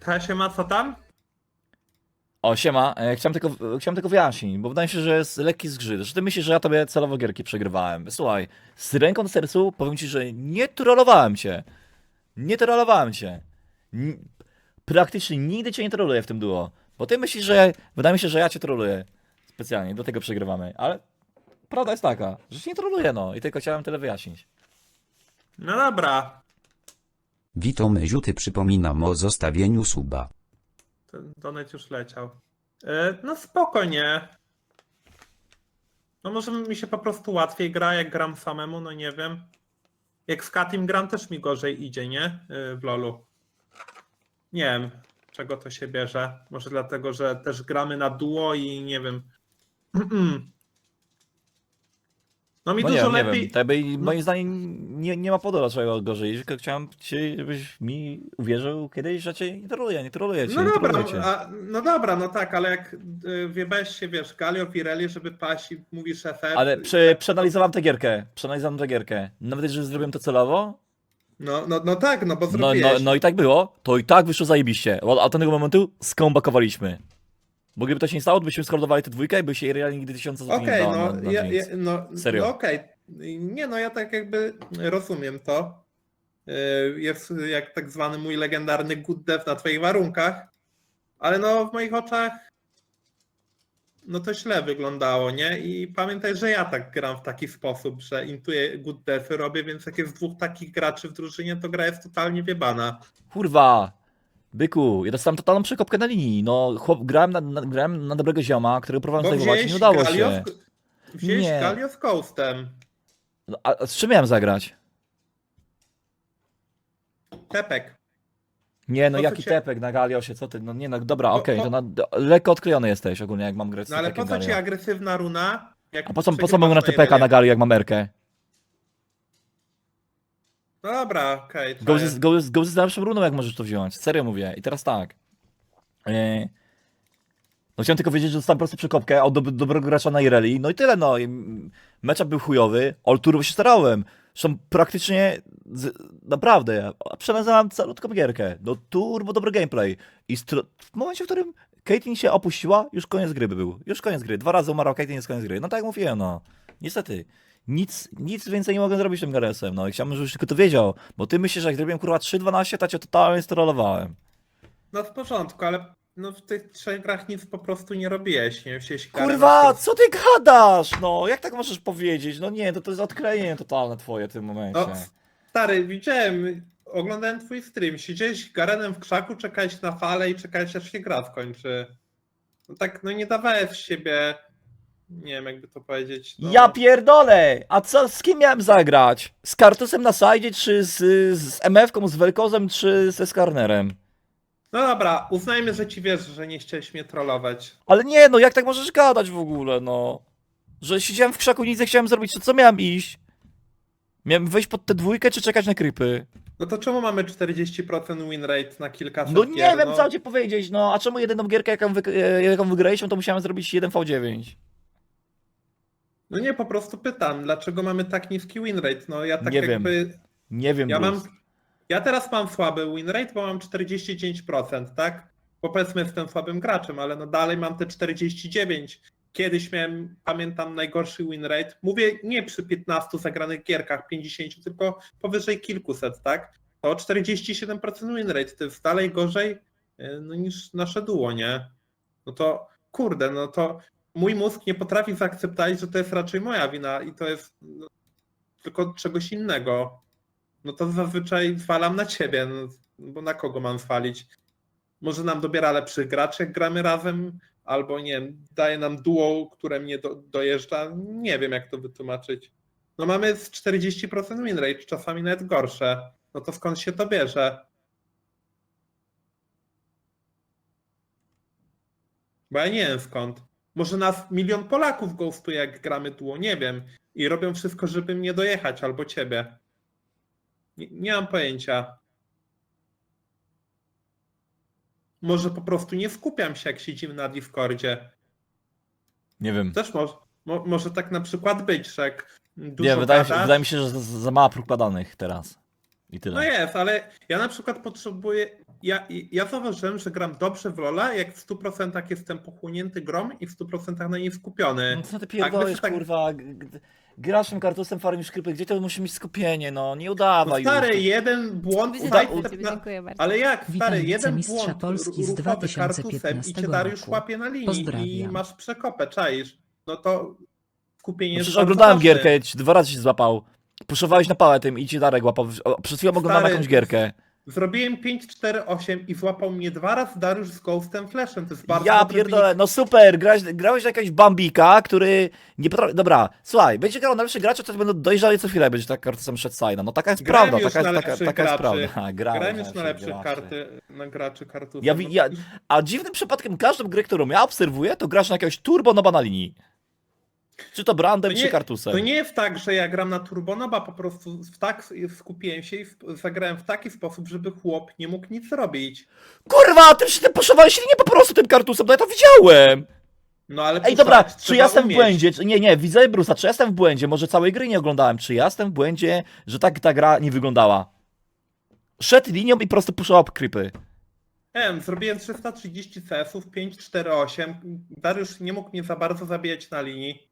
Ta się ma co tam? O, siema, e, chciałem tylko, chciałem tylko wyjaśnić, bo wydaje mi się, że jest lekki zgrzyt. Że ty myślisz, że ja tobie celowo gierki przegrywałem. Słuchaj, z ręką na sercu powiem ci, że nie trollowałem cię. Nie trollowałem cię. N- praktycznie nigdy cię nie trolluję w tym duo. Bo ty myślisz, że, wydaje mi się, że ja cię trolluję. Specjalnie, do tego przegrywamy. Ale prawda jest taka, że cię nie trolluję, no. I tylko chciałem tyle wyjaśnić. No dobra. Witam Ziuty przypominam o zostawieniu suba. Ten donet już leciał. E, no spokojnie. No może mi się po prostu łatwiej gra, jak gram samemu, no nie wiem. Jak z Katim gram, też mi gorzej idzie, nie? E, w LoLu. Nie wiem, czego to się bierze. Może dlatego, że też gramy na duo i nie wiem. No mi No nie, dużo wiem, nie lepiej. wiem. Tak by, moim zdaniem nie, nie ma powodu dlaczego gorzej. Tylko chciałem ci, żebyś mi uwierzył kiedyś, że cię nie troluję, nie troluję cię, No nie dobra, cię. a, no dobra, no tak, ale jak y, wiebałeś się, wiesz, Galio Pirelli, żeby paść i mówisz FF. Ale prze, przeanalizowałem tę gierkę, przeanalizowałem tę gierkę. Nawet jeżeli zrobiłem to celowo, No, no, no tak, no bo no, zrobiłeś. no, no i tak było, to i tak wyszło zajebiście. Od, od tego momentu skombakowaliśmy. Bo gdyby to się nie stało, to byśmy skordowali tę dwójkę i by się realnie nigdy tysiąca złotych nie Okej, dało no, na, na ja, nic. ja, no, Serio. no okej. Nie, no ja tak jakby rozumiem to. Y, Jest jak tak zwany mój legendarny good dev na twoich warunkach, ale no w moich oczach no to źle wyglądało, nie? I pamiętaj, że ja tak gram w taki sposób, że intuję good devy robię, więc jak jest dwóch takich graczy w drużynie, to gra jest totalnie wiebana. Kurwa! Byku, ja dostałem totalną przekopkę na linii. No, chłop, grałem, na, na, grałem na dobrego zioma, którego próbowałem Bo zajmować nie udało Galio, się. wzięłeś Nie. Galio z Coastem. No, a, z czym miałem zagrać? Tepek. Nie, no Po co jaki cię- tepek na Galiosie, co ty, no nie no, dobra, Po- okej, po- to na, do, lekko odklejony jesteś ogólnie, jak mam grać z No ale po co ci Galio. agresywna runa? jak A po co, po co przegrywasz mogę na TPK na Irelie? Gali, jak mam Erkę? No dobra, okej. Z, go z lepszą runą, jak możesz to wziąć. Serio mówię. I teraz tak. E, no chciałem tylko wiedzieć, że dostałem po prostu przekopkę od dob dobrego gracza na Ireli. No i tyle, no. I, Matchup był chujowy, all turbo się starałem. Zresztą praktycznie, z, naprawdę, ja przeanalizowałem calutką gierkę. No turbo dobry gameplay. I w momencie, w którym Caitlyn się opuściła, już koniec gry by był. Już koniec gry. Dwa razy umarł Caitlyn, jest koniec gry. No tak jak mówiłem, no. Niestety. Nic, nic więcej nie mogę zrobić tym Garesem, no i chciałbym, żebyś tylko to wiedział, bo ty myślisz, że jak zrobiłem kurwa 3.12, to cię totalnie sterolowałem. No w porządku, ale no w tych trzech grach nic po prostu nie robiłeś, nie wziąłeś Kurwa, na co ty gadasz? No, jak tak możesz powiedzieć? No nie, to, to jest odklejenie totalne twoje w tym momencie. No stary, widziałem, oglądałem twój stream, siedziałeś garenem w krzaku, czekałeś na falę i czekałeś aż się gra skończy. No tak, no nie dawałeś z siebie, nie wiem jakby to powiedzieć. No. Ja pierdolę! A co, z kim miałem zagrać? Z Kartusem na sajdzie, czy z, z MF-ką, z Velkozem, czy ze Skarnerem? No dobra, uznajmy, że ci wierzę, że nie chciałeś mnie trollować. Ale nie, no jak tak możesz gadać w ogóle, no? Że siedziałem w krzaku, nic nie chciałem zrobić, to co miałem iść? Miałem wejść pod tę dwójkę, czy czekać na krypy? No to czemu mamy 40% win rate na kilkaset No nie gier, wiem, no? co ci powiedzieć, no. A czemu jedyną gierkę, jaką, wy, e, jaką wygraliśmy, to musiałem zrobić 1v9? No nie, po prostu pytam, dlaczego mamy tak niski win rate? No ja tak Nie wiem. jakby... Nie wiem, Ja Bruce. mam. Ja teraz mam słaby win rate, bo mam 49%, tak? Bo powiedzmy jestem słabym graczem, ale no dalej mam te 49. Kiedyś miałem, pamiętam, najgorszy win rate. Mówię nie przy 15 zagranych gierkach, 50, tylko powyżej kilkuset, tak? To 47% win rate to jest dalej gorzej e, no, niż nasze duo, nie? No to kurde, no to mój mózg nie potrafi zaakceptować, że to jest raczej moja wina i to jest no, tylko czegoś innego no to zazwyczaj zwalam na ciebie, no, bo na kogo mam zwalić? Może nam dobiera lepszych graczy, jak gramy razem, albo nie wiem, daje nam duo, które mnie do, dojeżdża. Nie wiem, jak to wytłumaczyć. No mamy z 40% win rate, czasami nawet gorsze. No to skąd się to bierze? Bo ja nie wiem skąd. Może nas milion Polaków ghostuje, jak gramy duo, nie wiem. I robią wszystko, żeby mnie dojechać, albo ciebie. Nie, nie mam pojęcia. Może po prostu nie skupiam się, jak siedzimy na Discordzie. Nie wiem. Też może, mo, może tak na przykład być, że jak dużo Nie, wydaje, gadasz, wydaje mi się, że za, za mała próba danych teraz. I tyle. No jest, ale ja na przykład potrzebuję. Ja, ja zauważyłem, że gram dobrze w Lola, jak w 100% jestem pochłonięty grom i w 100% na niej skupiony. No co ty Tak, pierdolisz, tak- kurwa? g- Grasz tym kartusem, farmisz krypy, gdzie to musi mieć skupienie, no nie udawaj No stary, już. jeden błąd Uda-. Dziękuję bardzo. Ale jak, Witam stary, jeden błąd Polski z ruchowy kartusem i 2015 cię Dariusz roku. łapie na linii i Pozdrawiam. masz przekopę, czaisz? No to skupienie No jest przecież oglądałem ważne. gierkę, dwa razy się złapał. Puszowałeś na pałę tym i ci Darek łapał. O, Przed chwilą oglądałem Stary, jakąś gierkę. Zrobiłem 5-4-8 i złapał mnie dwa razy Dariusz z Ghostem Flashem, to jest bardzo Ja dobry pierdolę, no super, grałeś, grałeś jakiegoś Bambika, który nie potrafi... Dobra, słuchaj, będzie grał na lepszych graczy, to będą dojrzali co chwilę, będzie tak kartusem przed Sajna. No taka jest Grałem prawda, już taka jest, taka, lepszych taka jest graczy. prawda. Ha, grałeś Grałem już na lepszych graczy. karty, na graczy kartusem. Ja, wi- ja, a dziwnym przypadkiem każdą grę, którą ja obserwuję, to grasz na jakiegoś turbo noba na linii. Czy to brandem, To czy nie- kartusem. To nie jest tak, że ja gram na Turbonoba, po prostu w tak skupiłem się i w- zagrałem w taki sposób, żeby chłop nie mógł nic zrobić. Kurwa, ty się tym poszowałeś linię po prostu tym kartusem, no ja to widziałem. No ale Ej, dobra, czy ja jestem w umieć. błędzie? Czy- Nie, nie, widzę Brusa, czy ja jestem w błędzie? Może całej gry nie oglądałem. Czy ja jestem w błędzie, że tak ta gra nie wyglądała? Szedł linią i po prostu puszował creepy. Nie wiem, zrobiłem 330 CS-ów, 5-4-8. Dariusz nie mógł mnie za bardzo zabijać na linii.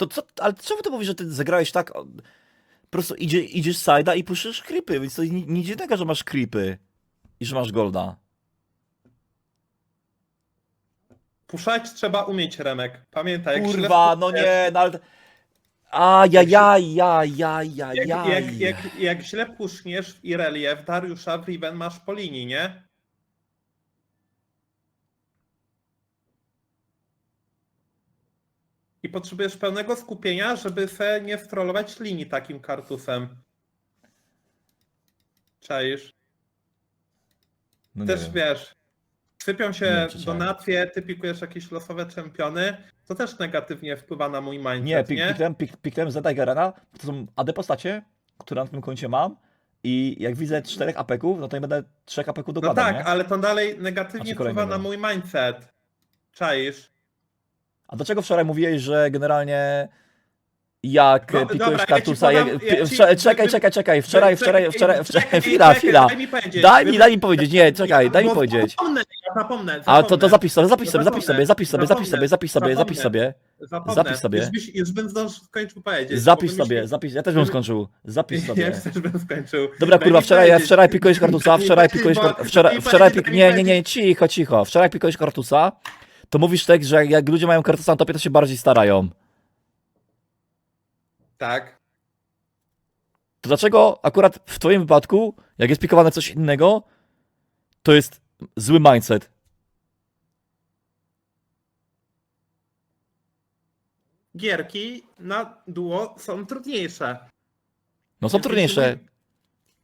To co, ale czemu ty mówisz, że ty zagrałeś tak? o, Po prostu idzie, idziesz side'a i puszysz creepy, więc to ni- nic dziwnego, że masz creepy i że masz golda. Puszczać trzeba umieć, Remek. Pamiętaj, jak źle Kurwa, no nie, no ale... A, ja, ja, ja, ja, ja, Jak, ja. jak, jak, jak źle puszniesz w Irelię, w Dariusza, w Riven masz po linii, nie? Potrzebujesz pełnego skupienia, żeby se nie strollować linii takim kartusem. Czaisz? No nie Też wiem. wiesz, sypią Nie się wiem, czy chciałem. donacje, ty pikujesz jakieś losowe czempiony, to też negatywnie wpływa na mój mindset, Nie, nie? pik, piknąłem, pik, piknąłem Garena, to są AD postacie, które na tym koncie mam i jak widzę czterech apeków, no to nie będę trzech apeków No dokładał, tak, nie? ale to dalej negatywnie wpływa na mój mindset. Czaisz? A dlaczego wczoraj mówiłeś, że generalnie jak No, pikujesz dobra, ja kartusa, podam- jak, ja ci- czekaj, czekaj, czekaj, wczoraj, wczoraj, wczoraj, wczoraj, chwila, chwila, Daj mi powiedzieć. daj mi, Wy- daj mi powiedzieć, nie, czekaj, daj mi Bo powiedzieć. Zapomnę, ja zapomnę, A to, to zapisz sobie, zapisz sobie, zapisz sobie, zapisz sobie, zapisz sobie, zapisz sobie, zapisz sobie, zapisz sobie. Już, bym skończył powiedzieć. zapisz sobie, zapisz, ja też bym skończył, zapisz Ja sobie. też bym skończył. Dobra, kurwa, wczoraj, wczoraj pikujesz kartusa, wczoraj pikujesz wczoraj, wczoraj Nie, nie, nie, cicho, cicho. Wczoraj pikujesz kartusa, to mówisz tak, że jak ludzie mają kartusa na topie, to się bardziej starają. Tak. To dlaczego akurat w twoim wypadku, jak jest pikowane coś innego, to jest zły mindset? Gierki na duo są trudniejsze. No są trudniejsze.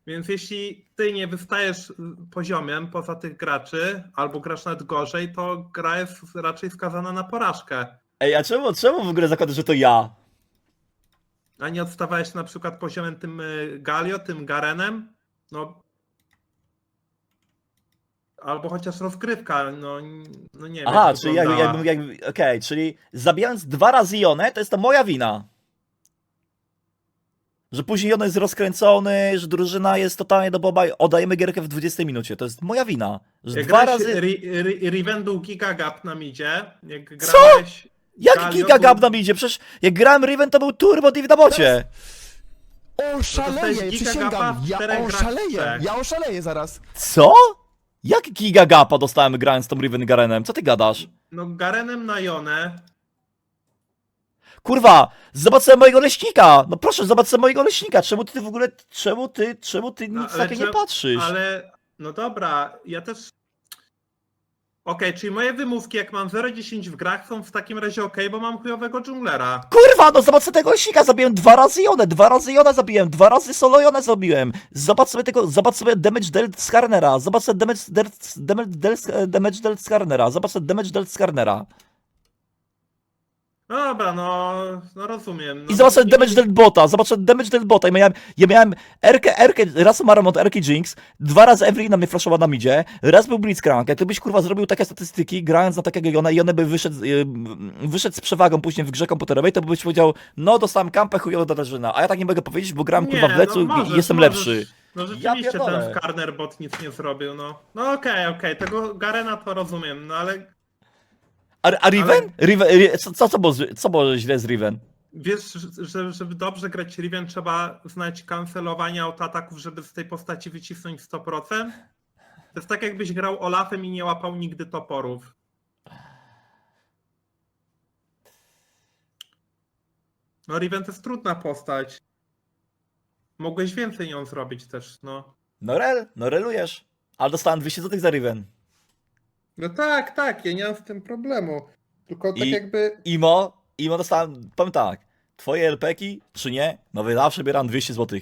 Więc jeśli ty nie wystajesz poziomem poza tych graczy, albo grasz nawet gorzej, to gra jest raczej skazana na porażkę. Ej, a czemu, czemu w ogóle zakładasz, że to ja? A nie odstawałeś na przykład poziomem tym y, Galio, tym Garenem? No. Albo chociaż rozgrywka, no, no nie wiem. Aha, jak czyli jakby, wyglądała. jakby, jakby okej, czyli zabijając dwa razy Jonę, to jest to moja wina. Że później Jon jest rozkręcony, że drużyna jest totalnie do boba i oddajemy gierkę w 20 minucie. To jest moja wina. Że Jak dwa grałeś razy... Ri- Ri- Riven był gigagap na midzie. Jak Co? grałeś Jak Galio giga był- gap nam idzie? Przecież jak grałem Riven, to był turbo div na bocie. Oszaleję, dostałeś przysięgam, gigagapa w ja czterech oszaleję, ja oszaleję zaraz. Co? Jak giga gapa dostałem grając tą Riven Garenem? Co ty gadasz? no, Garenem na Jonę. Kurwa, zobacz sobie mojego leśnika! No proszę, zobacz sobie mojego leśnika. Czemu ty w ogóle, czemu ty, czemu ty No, nic ale takie nie patrzysz? Ale no dobra, ja też. Okej, czyli moje wymówki, jak mam 0-10 w grach, są w takim razie ok, bo mam chujowego dżunglera. Kurwa, no zobacz sobie tego leśnika, zabiłem dwa razy Jonę, dwa razy Jonę zabiłem, dwa razy solo Jonę zabiłem. Zobacz sobie tego, zobacz sobie damage dealt z Karnera, zobacz sobie damage dealt, damage dealt, damage dealt z Karnera, zobacz sobie damage dealt z Karnera. No dobra, no, no rozumiem. No, I zobaczę nie- damage del bota, zobaczę damage del bota i miałem, ja miałem Erkę, Erkę, raz umarłem od Erki Jinx, dwa razy Evelyn na mnie flashował na midzie, raz był Blitzcrank, jak byś kurwa zrobił takie statystyki, grając na takiego Jona i one by wyszedł, y, wyszedł z przewagą później w grze komputerowej, to byś powiedział, no dostałem kampę do drużyna, a ja tak nie mogę powiedzieć, bo gram kurwa w lecu no i jestem możesz. lepszy. No rzeczywiście pierdolę. ten Skarner bot nic nie zrobił, no. No okej, okej, tego Garena to rozumiem, no ale A, a Riven? Riven Ri- co, co, co, było, co było źle z Riven? wiesz, że żeby dobrze grać Riven trzeba znać kancelowanie autoataków, żeby z tej postaci wycisnąć 100%? To jest tak jakbyś grał Olafem i nie łapał nigdy toporów. No Riven to jest trudna postać. Mogłeś więcej nią zrobić też, no. No rel, no relujesz. Ale dostałem 200 zł za Riven. No tak, tak, ja nie mam z tym problemu. Tylko tak I- jakby. Imo, Imo dostałem, powiem tak, twoje LPki, czy nie, no wy zawsze bieram 200 zł.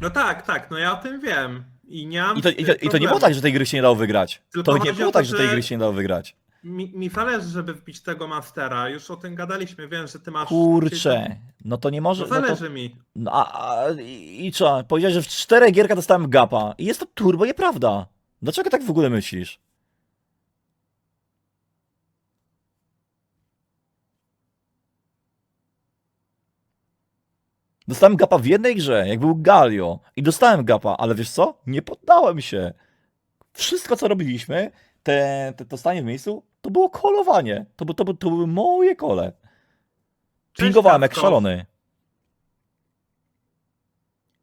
No tak, tak, no ja o tym wiem. I nie mam. I to, i, to, I to nie było problemu. tak, że tej gry się nie dało wygrać. Tylko To nie chodzi było o to, tak, że tej że- gry się nie dało wygrać. Mi, mi zależy, żeby wbić tego mastera. Już o tym gadaliśmy, wiem, że ty masz. Kurczę, no to nie może, No no to, zależy mi. no, a, a, i, i co, powiedziałeś, że w czterech gierkach dostałem gapa i jest to turbo nieprawda. Dlaczego tak w ogóle myślisz? Dostałem gapa w jednej grze, jak był Galio. I dostałem gapa, ale wiesz co? Nie poddałem się. Wszystko, co robiliśmy, te, te, to stanie w miejscu, to było kolowanie. To, to, by- to były moje kole. Pingowałem jak szalony.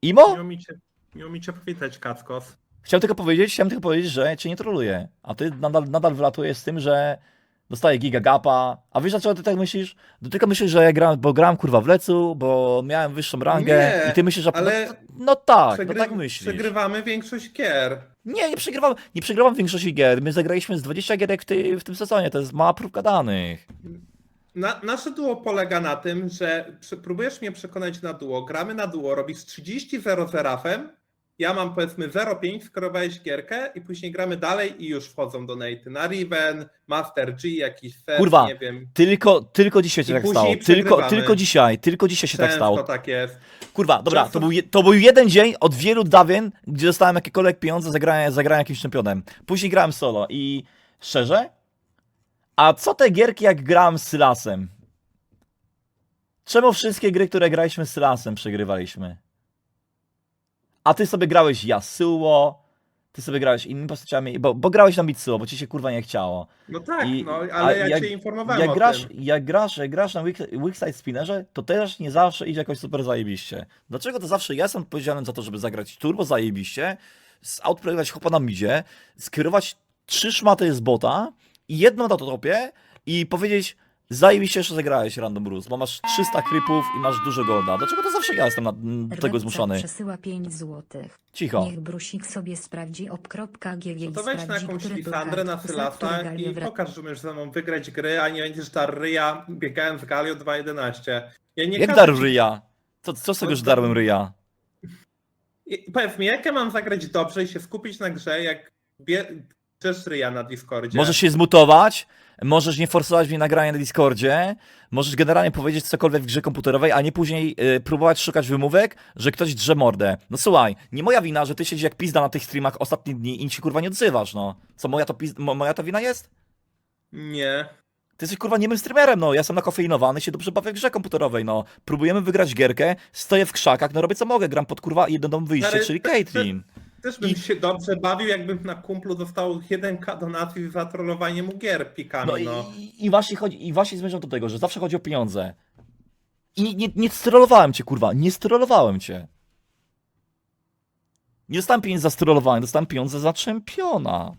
Imo? Miło mi cię, miło mi cię powitać, Kackos. Chciałem tylko powiedzieć, chciałem tylko powiedzieć, że cię nie troluję. A ty nadal, nadal wylatujesz z tym, że dostaję giga gapa. A wiesz dlaczego ty tak myślisz? Ty tylko myślisz, że ja gram, bo gram kurwa w lecu, bo miałem wyższą rangę Nie, i ty myślisz, że... ale no, no tak, Przegry- no tak myślisz. Przegrywamy większość gier. Nie, nie przegrywam, nie przegrywam większości gier. My zagraliśmy z 20 gierek w, ty, w tym sezonie, to jest mała próbka danych. Na, nasze duo polega na tym, że przy- próbujesz mnie przekonać na duo, gramy na duo, robisz 30-0 z Rafem, ja mam powiedzmy 0,5, skorowałeś gierkę i później gramy dalej i już wchodzą donaty na Riven, Master G, jakiś set, Kurwa, nie wiem. Tylko, tylko dzisiaj się I tak później stało. Tylko, przegrywamy. tylko dzisiaj, tylko dzisiaj się tak Często stało. tak jest. Kurwa, dobra, Często- to był, je, to był jeden dzień od wielu dawien, gdzie dostałem jakiekolwiek pieniądze, zagrałem, zagrałem jakimś czempionem. Później grałem solo i szczerze? A co te gierki jak grałem z Sylasem? Czemu wszystkie gry, które graliśmy z Sylasem, przegrywaliśmy? A ty sobie grałeś Yasuo, ty sobie grałeś innymi postaciami, bo, bo grałeś na Mitsuo, bo ci się kurwa nie chciało. No tak, I- no, ale ja jak- cię informowałem Jak o grasz, tym. jak grasz, jak grasz na weak side spinnerze, to też nie zawsze idzie jakoś super zajebiście. Dlaczego to zawsze ja jestem odpowiedzialny za to, żeby zagrać turbo zajebiście, outplayować chopa na midzie, skierować trzy szmaty z bota i jedną na topie i powiedzieć zajebiście, że zagrałeś Random Rules, bo masz 300 creepów i masz dużo golda. Dlaczego to zawsze ja jestem na, m, do tego zmuszony? przesyła 5 złotych. Cicho. Niech Brusik sobie sprawdzi op.gg No to wejdź na sprawdzi, jakąś który Lisandrę, na który Sylasa Galio i pokaż, że umiesz ze mną wygrać gry, a nie będziesz dar ryja biegając z Galio 2.11. Ja nie Jak każę dar ci- ryja? Co, co z tego, że darłem ryja? I Powiedz mi, jak ja mam zagrać dobrze i się skupić na grze, jak bierzesz ryja na Discordzie? Możesz się zmutować, możesz nie forsować mnie nagrania na Discordzie, możesz generalnie powiedzieć cokolwiek w grze komputerowej, a nie później y, próbować szukać wymówek, że ktoś drze mordę. No słuchaj, nie moja wina, że ty siedzisz jak pizda na tych streamach ostatnie dni i się kurwa nie odzywasz, no. Co, moja to, piz- mo, moja to wina jest? Nie. Ty jesteś kurwa niemym streamerem, no. Ja jestem nakofeinowany, się dobrze bawię w grze komputerowej, no. Próbujemy wygrać gierkę, stoję w krzakach, no robię co mogę, gram pod kurwa jedną wyjście, Ale czyli Caitlyn. Też bym I- się dobrze bawił, jakbym na kumplu dostał 1k donacji za trollowanie mu gier pikami, No no. i, i właśnie chodzi, i właśnie zmierzam do tego, że zawsze chodzi o pieniądze. I nie, nie, nie strollowałem cię, kurwa, nie strollowałem cię. Nie dostałem pieniędzy za strollowanie, dostałem pieniądze za czempiona.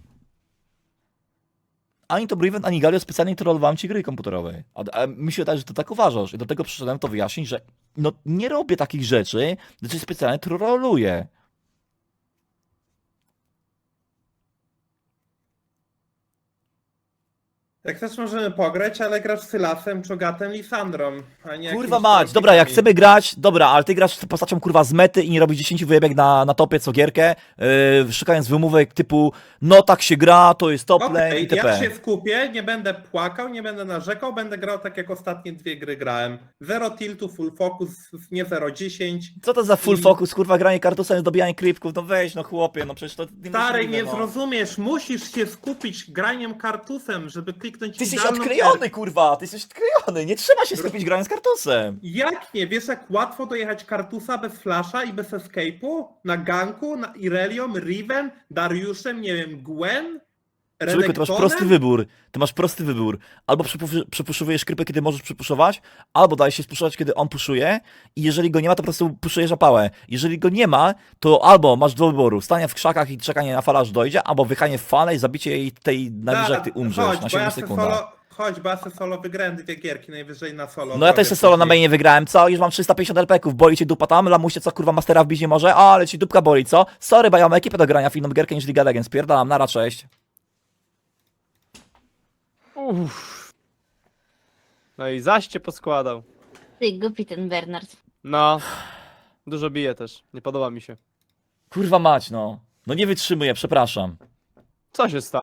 Ani to Riven, ani Galio specjalnie trollowałem ci gry komputerowej. A, a się wydaje, że ty tak uważasz. I do tego przyszedłem to wyjaśnić, że no nie robię takich rzeczy, cię specjalnie trolluję. Jak też możemy pograć, ale grasz Sylasem, Czogatem, Lisandrą, a nie Kurwa jakimiś mać, dobra, jak chcemy grać, dobra, ale ty grasz z postacią kurwa z mety i nie robisz 10 wyjebek na, na topie co gierkę, yy, szukając wymówek typu no tak się gra, to jest top lane Okej, itp. ja się skupię, nie będę płakał, nie będę narzekał, będę grał tak jak ostatnie dwie gry grałem. Zero tiltu, full focus, nie 0-10. Co to za full focus, kurwa, granie kartusem, dobijanie creepków, no weź, no chłopie, no przecież to nie Stary, nie no. zrozumiesz, musisz się skupić graniem kartusem, żeby kliknąć Ty jesteś idealną odklejony, gierkę. kurwa, ty jesteś odklejony, nie trzeba się skupić grając kartusem. Jak nie? Wiesz jak łatwo dojechać kartusa bez flasha i bez escape'u? Na ganku, na Irelią, Riven, Dariuszem, nie wiem, Gwen? Człowieku, ty masz prosty wybór, ty masz prosty wybór. Albo przypuszowujesz krypę, kiedy możesz przypuszować, albo dajesz się spuszować, kiedy on puszuje i jeżeli go nie ma, to po prostu puszujesz apałę. Jeżeli go nie ma, to albo masz do wyboru, stanie w krzakach i czekanie na falę aż dojdzie, albo wychanie w falę i zabicie jej tej najwyżej jak ty umrzesz chodź, na bo ja 7 se sekundach. Solo, chodź, bo ja se solo wygrałem dwie gierki, najwyżej na solo. No ja też zrobię se solo na później. mainie wygrałem, co? Już mam 350 LP-ków, boli cię dupa tam, lamuście co kurwa mastera wbić nie może, ale ci dupka boli, co? Sorry, bo ja mam ekipę do grania w inną gierkę niż Liga Legends, pierdalam, nara, cześć. Uff. No i zaś cię poskładał. Ty głupi ten Bernard. No. Dużo bije też. Nie podoba mi się. Kurwa mać, no. No nie wytrzymuję, przepraszam. Co się stało?